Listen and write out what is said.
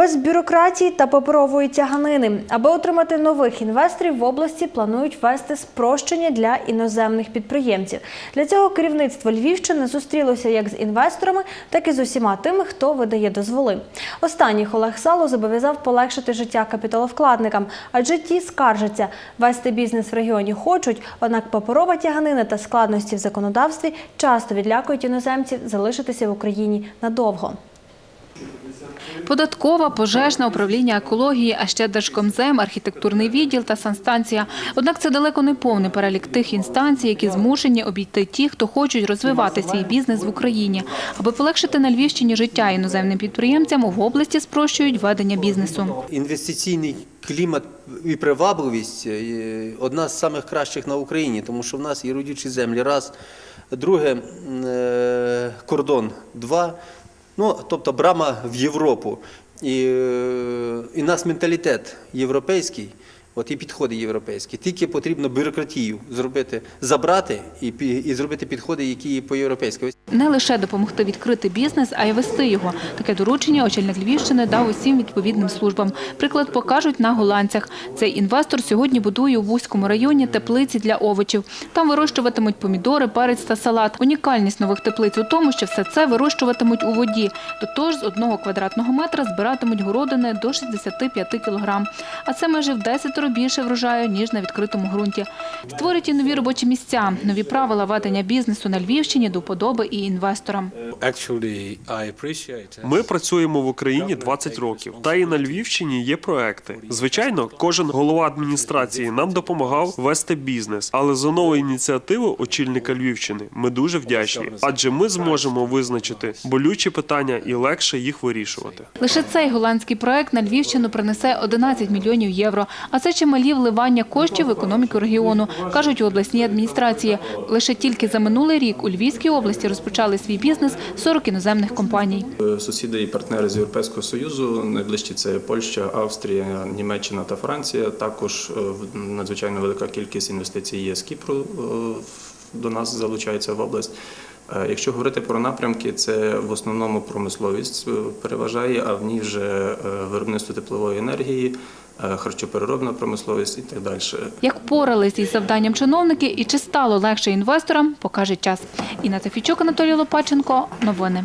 Без бюрократії та паперової тяганини. Аби отримати нових інвесторів в області планують ввести спрощення для іноземних підприємців. Для цього керівництво Львівщини зустрілося як з інвесторами, так і з усіма тими, хто видає дозволи. Останніх Олег Сало зобов'язав полегшити життя капіталовкладникам, адже ті скаржаться, вести бізнес в регіоні хочуть, однак паперова тяганина та складності в законодавстві часто відлякують іноземців залишитися в Україні надовго. Податкова, пожежна, управління екології, а ще Держкомзем, архітектурний відділ та санстанція. Однак це далеко не повний перелік тих інстанцій, які змушені обійти ті, хто хочуть розвивати свій бізнес в Україні. Аби полегшити на Львівщині життя іноземним підприємцям, в області спрощують ведення бізнесу. Інвестиційний клімат і привабливість е, одна з самих кращих на Україні, тому що в нас є родючі землі. Раз, друге е, кордон, два. Ну, тобто брама в Європу. І, е, і нас менталітет європейський, от і підходи європейські. Тільки потрібно бюрократію зробити, забрати і, і зробити підходи, які по-європейськи. Не лише допомогти відкрити бізнес, а й вести його. Таке доручення очільник Львівщини дав усім відповідним службам. Приклад покажуть на голландцях. Цей інвестор сьогодні будує у Бузькому районі теплиці для овочів. Там вирощуватимуть помідори, перець та салат. Унікальність нових теплиць у тому, що все це вирощуватимуть у воді. До того ж, з одного квадратного метра збиратимуть городини до 65 кілограм. А це майже в 10 більше врожаю, ніж на відкритому ґрунті. Створять і нові робочі місця, нові правила ведення бізнесу на Львівщині до подоби і інвесторам. Ми працюємо в Україні 20 років, та і на Львівщині є проекти. Звичайно, кожен голова адміністрації нам допомагав вести бізнес, але за нову ініціативу очільника Львівщини ми дуже вдячні, адже ми зможемо визначити болючі питання і легше їх вирішувати. Лише цей голландський проект на Львівщину принесе 11 мільйонів євро. А це чималі вливання коштів в економіку регіону, кажуть у обласній адміністрації. Лише тільки за минулий рік у Львівській області розпочали свій бізнес 40 іноземних компаній. Сусіди і партнери з Європейського Союзу найближчі це Польща, Австрія, Німеччина та Франція. Також е, надзвичайно велика кількість інвестицій є з Кіпру е, до нас залучається в область. Е, Якщо говорити про напрямки, це в основному промисловість е, переважає, а в ній вже е, виробництво теплової енергії, е, харчопереробна промисловість і так далі. Як порались із завданням чиновники і чи стало легше інвесторам, покаже час. Інна Тафічук, Анатолій Лопаченко. Новини.